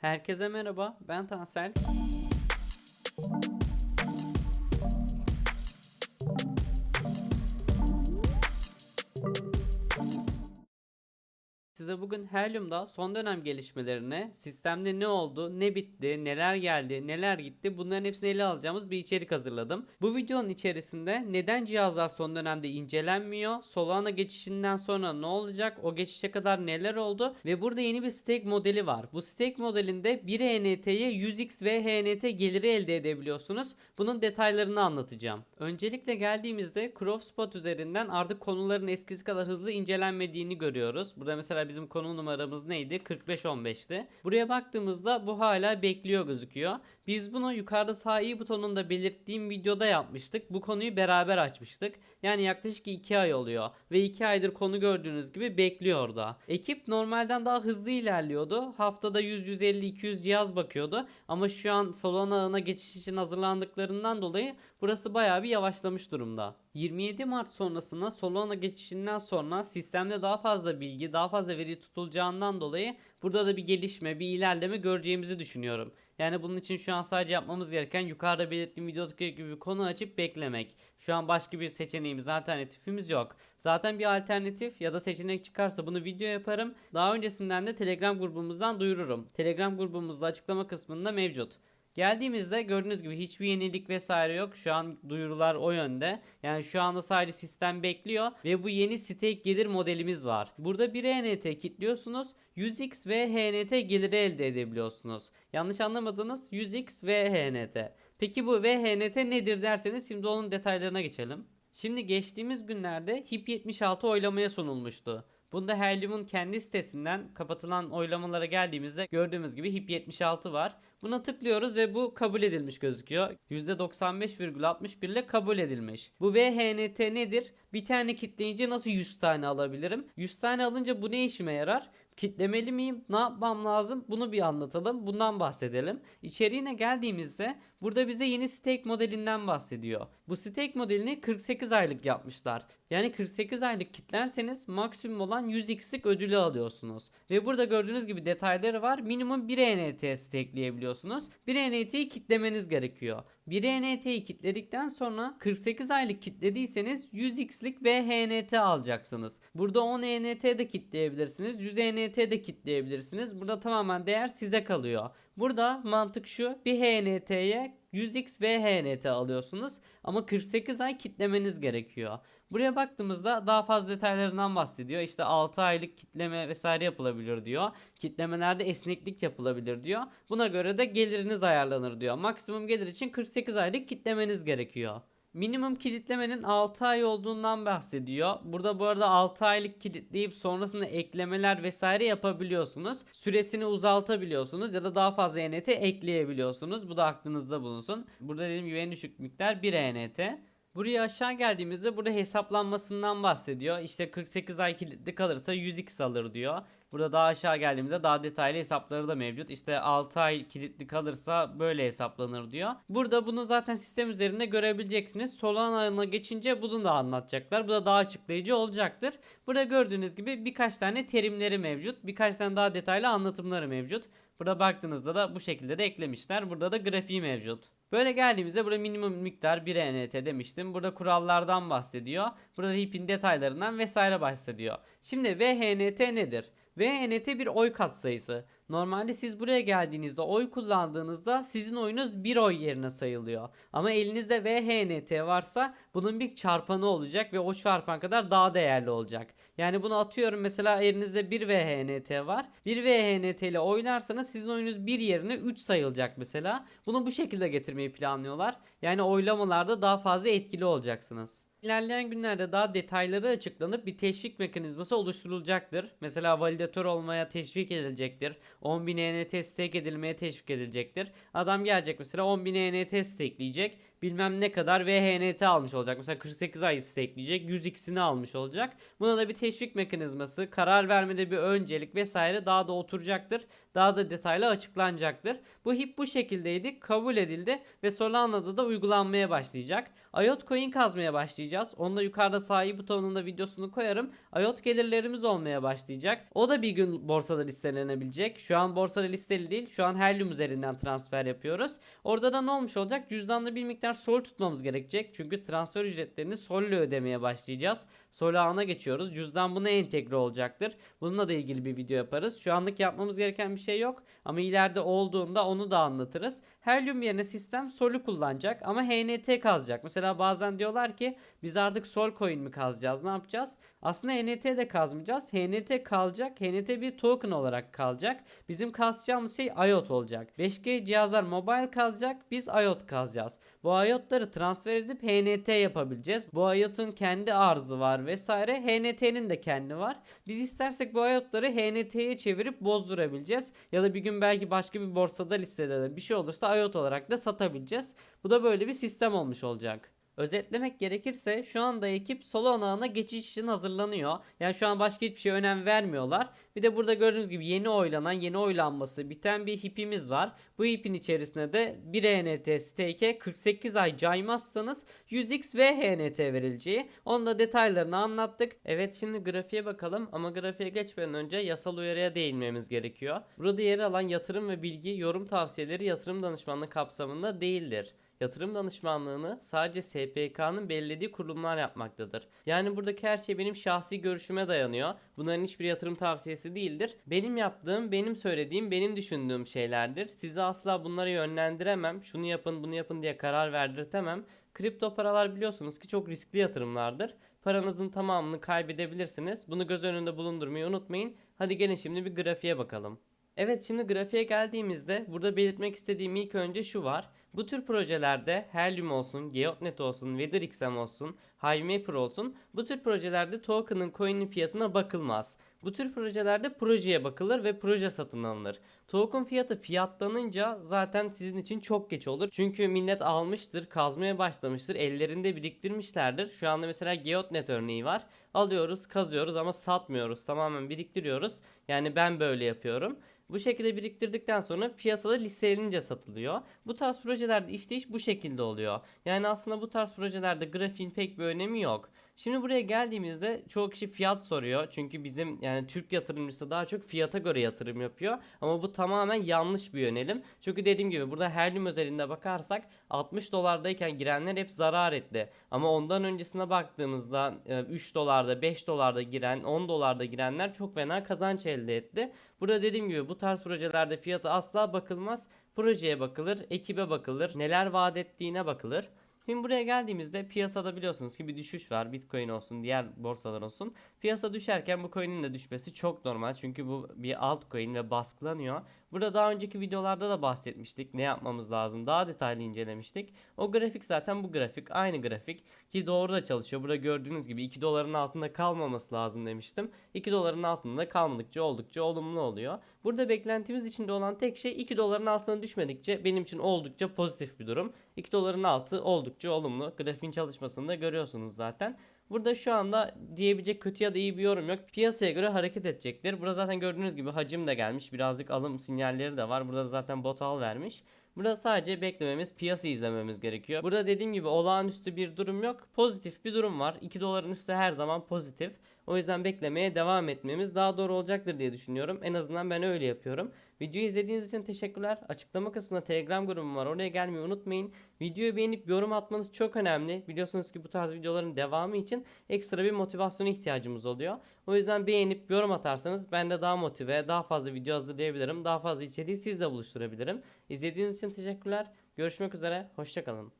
Herkese merhaba, ben Tansel. Size bugün Helium'da son dönem gelişmelerini, sistemde ne oldu, ne bitti, neler geldi, neler gitti bunların hepsini ele alacağımız bir içerik hazırladım. Bu videonun içerisinde neden cihazlar son dönemde incelenmiyor, Solana geçişinden sonra ne olacak, o geçişe kadar neler oldu ve burada yeni bir stake modeli var. Bu stake modelinde bir HNT'ye 100x ve geliri elde edebiliyorsunuz. Bunun detaylarını anlatacağım. Öncelikle geldiğimizde CrowSpot üzerinden artık konuların eskisi kadar hızlı incelenmediğini görüyoruz. Burada mesela bizim konu numaramız neydi? 4515'ti. Buraya baktığımızda bu hala bekliyor gözüküyor. Biz bunu yukarıda sağ i butonunda belirttiğim videoda yapmıştık. Bu konuyu beraber açmıştık. Yani yaklaşık 2 ay oluyor. Ve 2 aydır konu gördüğünüz gibi bekliyor orada. Ekip normalden daha hızlı ilerliyordu. Haftada 100, 150, 200 cihaz bakıyordu. Ama şu an salon ağına geçiş için hazırlandıklarından dolayı burası bayağı bir yavaşlamış durumda. 27 Mart sonrasında Solana geçişinden sonra sistemde daha fazla bilgi, daha fazla veri tutulacağından dolayı burada da bir gelişme, bir ilerleme göreceğimizi düşünüyorum. Yani bunun için şu an sadece yapmamız gereken yukarıda belirttiğim videodaki gibi konu açıp beklemek. Şu an başka bir seçeneğimiz, alternatifimiz yok. Zaten bir alternatif ya da seçenek çıkarsa bunu video yaparım. Daha öncesinden de Telegram grubumuzdan duyururum. Telegram grubumuzda açıklama kısmında mevcut. Geldiğimizde gördüğünüz gibi hiçbir yenilik vesaire yok. Şu an duyurular o yönde. Yani şu anda sadece sistem bekliyor ve bu yeni stake gelir modelimiz var. Burada bir HNT kilitliyorsunuz. 100x ve HNT geliri elde edebiliyorsunuz. Yanlış anlamadınız 100x ve HNT. Peki bu ve HNT nedir derseniz şimdi onun detaylarına geçelim. Şimdi geçtiğimiz günlerde HIP 76 oylamaya sunulmuştu. Bunda Helium'un kendi sitesinden kapatılan oylamalara geldiğimizde gördüğümüz gibi HIP 76 var. Buna tıklıyoruz ve bu kabul edilmiş gözüküyor. %95,61 ile kabul edilmiş. Bu VHNT nedir? Bir tane kitleyince nasıl 100 tane alabilirim? 100 tane alınca bu ne işime yarar? Kitlemeli miyim? Ne yapmam lazım? Bunu bir anlatalım. Bundan bahsedelim. İçeriğine geldiğimizde burada bize yeni stake modelinden bahsediyor. Bu stake modelini 48 aylık yapmışlar. Yani 48 aylık kitlerseniz maksimum olan 100x'lik ödülü alıyorsunuz. Ve burada gördüğünüz gibi detayları var. Minimum 1 NFT stakeleyebiliyorsunuz. 1 NFT'yi kitlemeniz gerekiyor. 1 NFT'yi kitledikten sonra 48 aylık kitlediyseniz 100x'lik ve HNT alacaksınız. Burada 10 NFT de kitleyebilirsiniz. 100 NFT de kitleyebilirsiniz. Burada tamamen değer size kalıyor. Burada mantık şu. Bir HNT'ye 100x ve HNT alıyorsunuz ama 48 ay kitlemeniz gerekiyor. Buraya baktığımızda daha fazla detaylarından bahsediyor. İşte 6 aylık kitleme vesaire yapılabilir diyor. Kitlemelerde esneklik yapılabilir diyor. Buna göre de geliriniz ayarlanır diyor. Maksimum gelir için 48 aylık kitlemeniz gerekiyor. Minimum kilitlemenin 6 ay olduğundan bahsediyor. Burada bu arada 6 aylık kilitleyip sonrasında eklemeler vesaire yapabiliyorsunuz. Süresini uzaltabiliyorsunuz ya da daha fazla ENT ekleyebiliyorsunuz. Bu da aklınızda bulunsun. Burada dediğim gibi en düşük miktar 1 ENT. Buraya aşağı geldiğimizde burada hesaplanmasından bahsediyor. İşte 48 ay kilitli kalırsa 100x alır diyor. Burada daha aşağı geldiğimizde daha detaylı hesapları da mevcut. İşte 6 ay kilitli kalırsa böyle hesaplanır diyor. Burada bunu zaten sistem üzerinde görebileceksiniz. Solana'na geçince bunu da anlatacaklar. Bu da daha açıklayıcı olacaktır. Burada gördüğünüz gibi birkaç tane terimleri mevcut. Birkaç tane daha detaylı anlatımları mevcut. Burada baktığınızda da bu şekilde de eklemişler. Burada da grafiği mevcut. Böyle geldiğimizde burada minimum miktar 1 NT demiştim. Burada kurallardan bahsediyor. Burada heap'in detaylarından vesaire bahsediyor. Şimdi VHNT nedir? VHNT bir oy katsayısı. Normalde siz buraya geldiğinizde oy kullandığınızda sizin oyunuz bir oy yerine sayılıyor. Ama elinizde VHNT varsa bunun bir çarpanı olacak ve o çarpan kadar daha değerli olacak. Yani bunu atıyorum mesela elinizde bir VHNT var. Bir VHNT ile oynarsanız sizin oyunuz bir yerine 3 sayılacak mesela. Bunu bu şekilde getirmeyi planlıyorlar. Yani oylamalarda daha fazla etkili olacaksınız. İlerleyen günlerde daha detayları açıklanıp bir teşvik mekanizması oluşturulacaktır. Mesela validatör olmaya teşvik edilecektir. 10.000 ENT stake edilmeye teşvik edilecektir. Adam gelecek mesela 10.000 ENT stakeleyecek. Bilmem ne kadar VHNT almış olacak. Mesela 48 ay stake 100x'ini almış olacak. Buna da bir teşvik mekanizması, karar vermede bir öncelik vesaire daha da oturacaktır. Daha da detaylı açıklanacaktır. Bu HIP bu şekildeydi, kabul edildi ve Solana'da da uygulanmaya başlayacak. IOT coin kazmaya başlayacağız. Onu da yukarıda sahip butonunda videosunu koyarım. IOT gelirlerimiz olmaya başlayacak. O da bir gün borsada listelenebilecek. Şu an borsada listeli değil. Şu an Helium üzerinden transfer yapıyoruz. Orada da ne olmuş olacak? Cüzdanda bir miktar sol tutmamız gerekecek. Çünkü transfer ücretlerini sol ile ödemeye başlayacağız. Sol ağına geçiyoruz. Cüzdan buna entegre olacaktır. Bununla da ilgili bir video yaparız. Şu anlık yapmamız gereken bir şey yok. Ama ileride olduğunda onu da anlatırız. Helium yerine sistem Sol'ü kullanacak ama HNT kazacak. Mesela bazen diyorlar ki biz artık Sol coin mi kazacağız? Ne yapacağız? Aslında HNT de kazmayacağız. HNT kalacak. HNT bir token olarak kalacak. Bizim kazacağımız şey IOT olacak. 5G cihazlar mobile kazacak. Biz IOT kazacağız. Bu IOT'ları transfer edip HNT yapabileceğiz. Bu IOT'un kendi arzı var vesaire. HNT'nin de kendi var. Biz istersek bu IOT'ları HNT'ye çevirip bozdurabileceğiz. Ya da bir gün belki başka bir borsada listede de bir şey olursa IOT olarak da satabileceğiz. Bu da böyle bir sistem olmuş olacak. Özetlemek gerekirse şu anda ekip Solana'na geçiş için hazırlanıyor. Yani şu an başka hiçbir şeye önem vermiyorlar. Bir de burada gördüğünüz gibi yeni oylanan, yeni oylanması biten bir hipimiz var. Bu hipin içerisine de 1 HNT stake'e 48 ay caymazsanız 100x ve HNT verileceği. Onun da detaylarını anlattık. Evet şimdi grafiğe bakalım ama grafiğe geçmeden önce yasal uyarıya değinmemiz gerekiyor. Burada yer alan yatırım ve bilgi, yorum tavsiyeleri yatırım danışmanlığı kapsamında değildir yatırım danışmanlığını sadece SPK'nın belirlediği kurumlar yapmaktadır. Yani buradaki her şey benim şahsi görüşüme dayanıyor. Bunların hiçbir yatırım tavsiyesi değildir. Benim yaptığım, benim söylediğim, benim düşündüğüm şeylerdir. Size asla bunları yönlendiremem. Şunu yapın, bunu yapın diye karar verdirtemem. Kripto paralar biliyorsunuz ki çok riskli yatırımlardır. Paranızın tamamını kaybedebilirsiniz. Bunu göz önünde bulundurmayı unutmayın. Hadi gelin şimdi bir grafiğe bakalım. Evet şimdi grafiğe geldiğimizde burada belirtmek istediğim ilk önce şu var. Bu tür projelerde Helium olsun, Geotnet olsun, WeatherXM olsun, HiveMapper olsun bu tür projelerde token'ın coin'in fiyatına bakılmaz. Bu tür projelerde projeye bakılır ve proje satın alınır. Token fiyatı fiyatlanınca zaten sizin için çok geç olur. Çünkü millet almıştır, kazmaya başlamıştır, ellerinde biriktirmişlerdir. Şu anda mesela Geotnet örneği var. Alıyoruz, kazıyoruz ama satmıyoruz. Tamamen biriktiriyoruz. Yani ben böyle yapıyorum. Bu şekilde biriktirdikten sonra piyasada listelenince satılıyor. Bu tarz projelerde işleyiş bu şekilde oluyor. Yani aslında bu tarz projelerde grafiğin pek bir önemi yok. Şimdi buraya geldiğimizde çoğu kişi fiyat soruyor. Çünkü bizim yani Türk yatırımcısı daha çok fiyata göre yatırım yapıyor. Ama bu tamamen yanlış bir yönelim. Çünkü dediğim gibi burada Helium özelinde bakarsak 60 dolardayken girenler hep zarar etti. Ama ondan öncesine baktığımızda 3 dolarda 5 dolarda giren 10 dolarda girenler çok fena kazanç elde etti. Burada dediğim gibi bu tarz projelerde fiyatı asla bakılmaz. Projeye bakılır, ekibe bakılır, neler vaat ettiğine bakılır. Şimdi buraya geldiğimizde piyasada biliyorsunuz ki bir düşüş var. Bitcoin olsun, diğer borsalar olsun. Piyasa düşerken bu coin'in de düşmesi çok normal. Çünkü bu bir altcoin ve baskılanıyor. Burada daha önceki videolarda da bahsetmiştik. Ne yapmamız lazım? Daha detaylı incelemiştik. O grafik zaten bu grafik. Aynı grafik. Ki doğru da çalışıyor. Burada gördüğünüz gibi 2 doların altında kalmaması lazım demiştim. 2 doların altında kalmadıkça oldukça olumlu oluyor. Burada beklentimiz içinde olan tek şey 2 doların altına düşmedikçe benim için oldukça pozitif bir durum. 2 doların altı oldukça olumlu. Grafiğin çalışmasını da görüyorsunuz zaten. Burada şu anda diyebilecek kötü ya da iyi bir yorum yok. Piyasaya göre hareket edecektir. Burada zaten gördüğünüz gibi hacim de gelmiş. Birazcık alım sinyalleri de var. Burada zaten bot al vermiş. Burada sadece beklememiz, piyasa izlememiz gerekiyor. Burada dediğim gibi olağanüstü bir durum yok. Pozitif bir durum var. 2 doların üstü her zaman pozitif. O yüzden beklemeye devam etmemiz daha doğru olacaktır diye düşünüyorum. En azından ben öyle yapıyorum. Videoyu izlediğiniz için teşekkürler. Açıklama kısmında Telegram grubum var. Oraya gelmeyi unutmayın. Videoyu beğenip yorum atmanız çok önemli. Biliyorsunuz ki bu tarz videoların devamı için ekstra bir motivasyona ihtiyacımız oluyor. O yüzden beğenip yorum atarsanız ben de daha motive, daha fazla video hazırlayabilirim. Daha fazla içeriği sizle buluşturabilirim. İzlediğiniz için teşekkürler. Görüşmek üzere. Hoşçakalın.